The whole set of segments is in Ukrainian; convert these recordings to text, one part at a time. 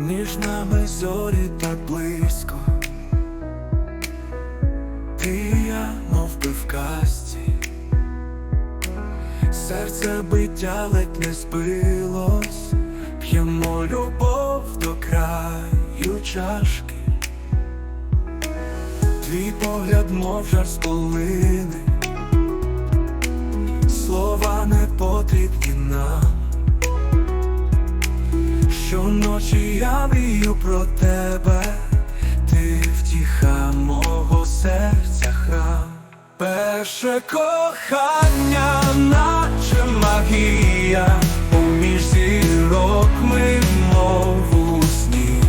Між нами зорі так близько, ти і я, мов би в казці, серце биття ледь не збилось, п'ємо любов до краю чашки, твій погляд, мов жар з Щоночі я мрію про тебе, ти втіха мого серця храм. Перше кохання, наче магія, поміж зірок ми мов у сні.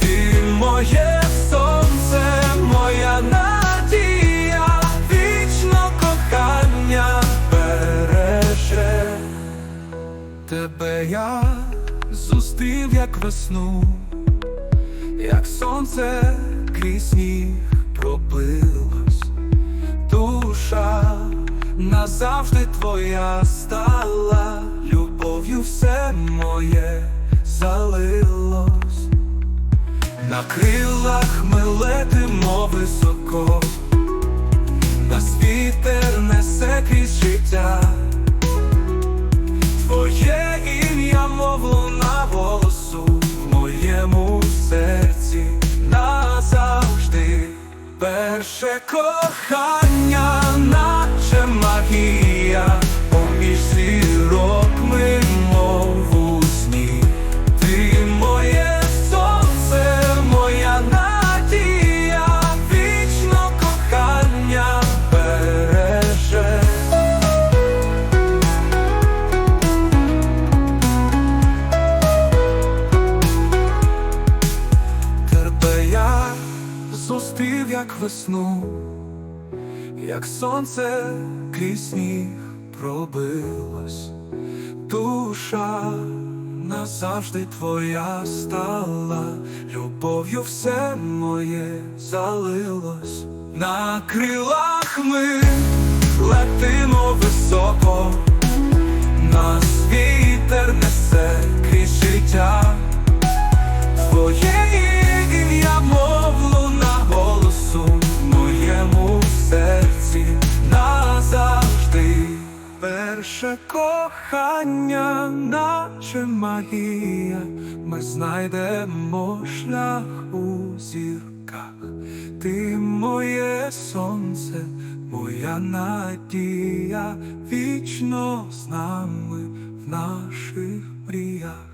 Ти моє сонце, моя надія, вічно кохання береже. Тебе я зустрів як весну, як сонце крізь сніг пробилось, душа назавжди твоя стала, любов'ю все моє залилось, на крилах ми летимо високо, Перше кохання, наче магія, як весну, як сонце крізь сніг пробилось, душа назавжди твоя стала, любов'ю все моє залилось, на крилах ми летимо високо, нас вітер несе кохання, наче магія, ми знайдемо шлях у зірках. Ти моє сонце, моя надія, вічно з нами в наших мріях.